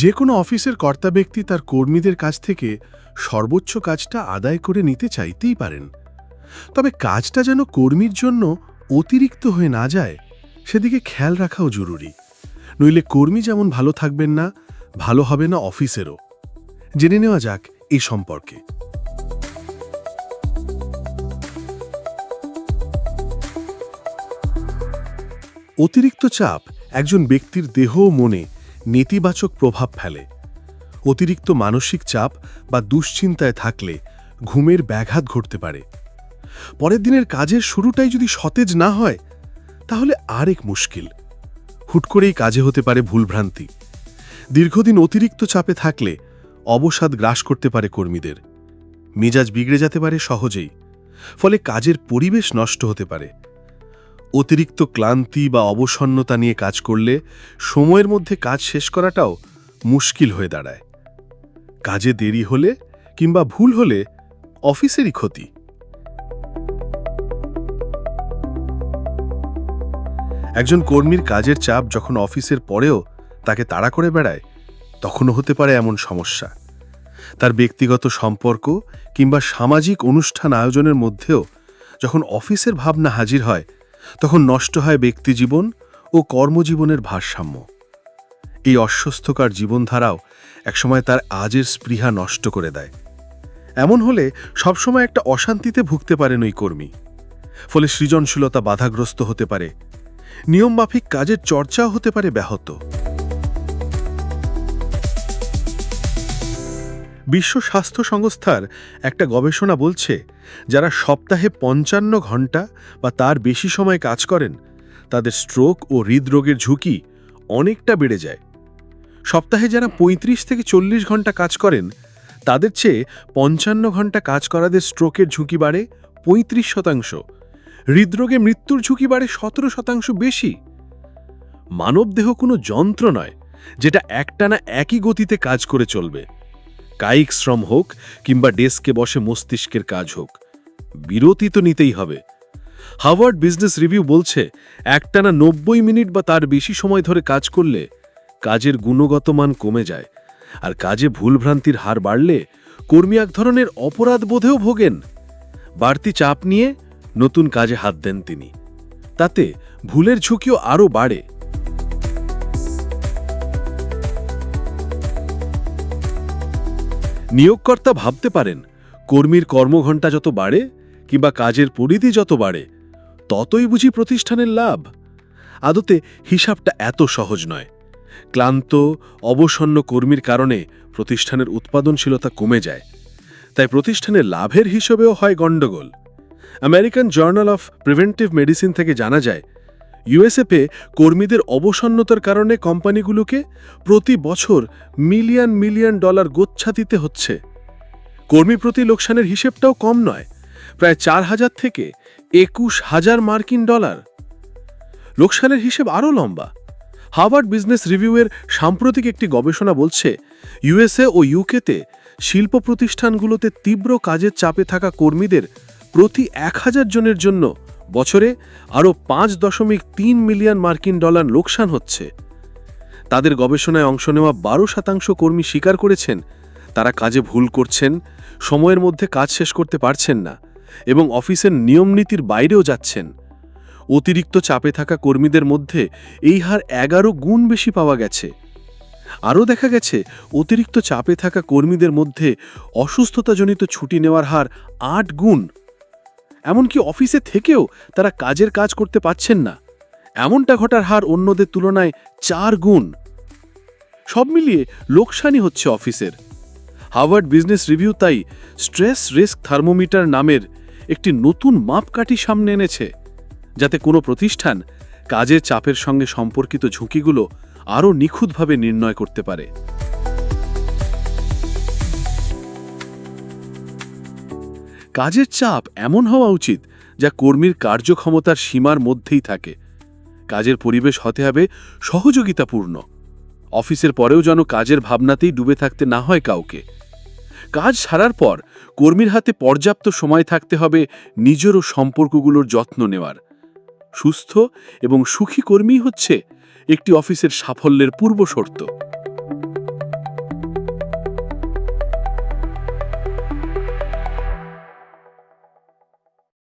যে কোনো অফিসের কর্তা ব্যক্তি তার কর্মীদের কাছ থেকে সর্বোচ্চ কাজটা আদায় করে নিতে চাইতেই পারেন। তবে কাজটা যেন কর্মীর জন্য অতিরিক্ত হয়ে না যায়, সেদিকে খেয়াল রাখাও জরুরি। নইলে কর্মী যেমন ভালো থাকবেন না, ভালো হবে না অফিসেরও। জেনে নেওয়া যাক এই সম্পর্কে। অতিরিক্ত চাপ একজন ব্যক্তির দেহ ও মনে নেতিবাচক প্রভাব ফেলে। অতিরিক্ত মানসিক চাপ বা দুশ্চিন্তায় থাকলে ঘুমের ব্যাঘাত ঘটতে পারে। পরের দিনের কাজের শুরুটাই যদি সতেজ না হয়, তাহলে আরেক মুশকিল। হুট করেই কাজে হতে পারে ভুলভ্রান্তি। দীর্ঘদিন অতিরিক্ত চাপে থাকলে অবসাদ গ্রাস করতে পারে কর্মীদের। মেজাজ বিগড়ে যেতে পারে সহজেই। ফলে কাজের পরিবেশ নষ্ট হতে পারে। অতিরিক্ত ক্লান্তি বা অবসন্নতা নিয়ে কাজ করলে সময়ের মধ্যে কাজ শেষ করাটাও মুশকিল হয়ে দাঁড়ায়। কাজে দেরি হলে কিংবা ভুল হলে অফিসেরই ক্ষতি। একজন কর্মীর কাজের চাপ যখন অফিসের পরেও তাকে তাড়া করে বেড়ায়, তখনও হতে পারে এমন সমস্যা। তার ব্যক্তিগত সম্পর্ক কিংবা সামাজিক অনুষ্ঠান আয়োজনের মধ্যেও যখন অফিসের ভাবনা হাজির হয় তখন নষ্ট হয় ব্যক্তিজীবন ও কর্মজীবনের ভারসাম্য। এই অস্বস্থকার জীবনধারাও একসময় তার আজের স্পৃহা নষ্ট করে দেয়। এমন হলে সবসময় একটা অশান্তিতে ভুগতে পারেন ওই কর্মী। ফলে সৃজনশীলতা বাধাগ্রস্ত হতে পারে, নিয়মমাফিক কাজের চর্চাও হতে পারে ব্যাহত। বিশ্ব স্বাস্থ্য সংস্থার একটা গবেষণা বলছে, যারা সপ্তাহে পঞ্চান্ন ঘণ্টা বা তার বেশি সময় কাজ করেন, তাদের স্ট্রোক ও হৃদরোগের ঝুঁকি অনেকটা বেড়ে যায়। সপ্তাহে যারা ৩৫ থেকে চল্লিশ ঘণ্টা কাজ করেন, তাদের চেয়ে পঞ্চান্ন ঘণ্টা কাজ করাদের স্ট্রোকের ঝুঁকি বাড়ে পঁয়ত্রিশ শতাংশ। হৃদরোগে মৃত্যুর ঝুঁকি বাড়ে সতেরো শতাংশ বেশি। মানবদেহ কোনো যন্ত্র নয়, যেটা একটানা একই গতিতে কাজ করে চলবে। কায়িক শ্রম হোক কিংবা ডেস্কে বসে মস্তিষ্কের কাজ হোক। বিরতি তো নিতেই হবে। হাওয়ার্ড বিজনেস রিভিউ বলছে, একটানা নব্বই মিনিট বা তার বেশি সময় ধরে কাজ করলে কাজের গুণগত মান কমে যায় আর কাজে ভুলভ্রান্তির হার বাড়লে কর্মী এক ধরনের অপরাধ বোধেও ভোগেন। বাড়তি চাপ নিয়ে নতুন কাজে হাত দেন তিনি। তাতে ভুলের ঝুঁকিও আরও বাড়ে। নিয়োগকর্তা ভাবতে পারেন, কর্মীর কর্মঘণ্টা যত বাড়ে কিংবা কাজের পরিধি যত বাড়ে, ততই বুঝি প্রতিষ্ঠানের লাভ। আদতে হিসাবটা এত সহজ নয়। ক্লান্ত, অবসন্ন কর্মীর কারণে প্রতিষ্ঠানের উৎপাদনশীলতা কমে যায়। তাই প্রতিষ্ঠানের লাভের হিসেবেও হয় গণ্ডগোল। American Journal of Preventive Medicine থেকে জানা যায় ইউএসএফে কর্মীদের অবসন্নতার কারণে কোম্পানিগুলোকে প্রতি বছর মিলিয়ন মিলিয়ন ডলার গোচ্ছা দিতে হচ্ছে। কর্মী প্রতি লোকসানের হিসেবটাও কম নয়, প্রায় চার হাজার থেকে একুশ হাজার মার্কিন ডলার। লোকসানের হিসেব আরও লম্বা। হার্ভার্ড বিজনেস রিভিউয়ের সাম্প্রতিক একটি গবেষণা বলছে ইউএসএ ও ইউকেতে শিল্প প্রতিষ্ঠানগুলোতে তীব্র কাজের চাপে থাকা কর্মীদের প্রতি এক হাজার জনের জন্য বছরে আরও পাঁচ দশমিক তিন মিলিয়ন মার্কিন ডলার লোকসান হচ্ছে। তাদের গবেষণায় অংশ নেওয়া বারো শতাংশ কর্মী স্বীকার করেছেন, তারা কাজে ভুল করছেন, সময়ের মধ্যে কাজ শেষ করতে পারছেন না এবং অফিসের নিয়মনীতির বাইরেও যাচ্ছেন। অতিরিক্ত চাপে থাকা কর্মীদের মধ্যে এই হার এগারো গুণ বেশি পাওয়া গেছে। আরও দেখা গেছে, অতিরিক্ত চাপে থাকা কর্মীদের মধ্যে অসুস্থতাজনিত ছুটি নেওয়ার হার আট গুণ। এমনকি অফিসে থেকেও তারা কাজের কাজ করতে পারছেন না। এমনটা ঘটার হার অন্যদের তুলনায় চার গুণ। সব মিলিয়ে লোকসানই হচ্ছে অফিসের। হার্ভার্ড বিজনেস রিভিউ তাই স্ট্রেস রিস্ক থার্মোমিটার নামের একটি নতুন মাপকাঠি সামনে এনেছে, যাতে কোনো প্রতিষ্ঠান কাজের চাপের সঙ্গে সম্পর্কিত ঝুঁকিগুলো আরও নিখুঁতভাবে নির্ণয় করতে পারে। কাজের চাপ এমন হওয়া উচিত যা কর্মীর কার্যক্ষমতার সীমার মধ্যেই থাকে। কাজের পরিবেশ হতে হবে সহযোগিতাপূর্ণ। অফিসের পরেও যেন কাজের ভাবনাতেই ডুবে থাকতে না হয় কাউকে। কাজ সারার পর কর্মীর হাতে পর্যাপ্ত সময় থাকতে হবে নিজেরও সম্পর্কগুলোর যত্ন নেওয়ার। সুস্থ এবং সুখী কর্মী হচ্ছে একটি অফিসের সাফল্যের পূর্ব শর্ত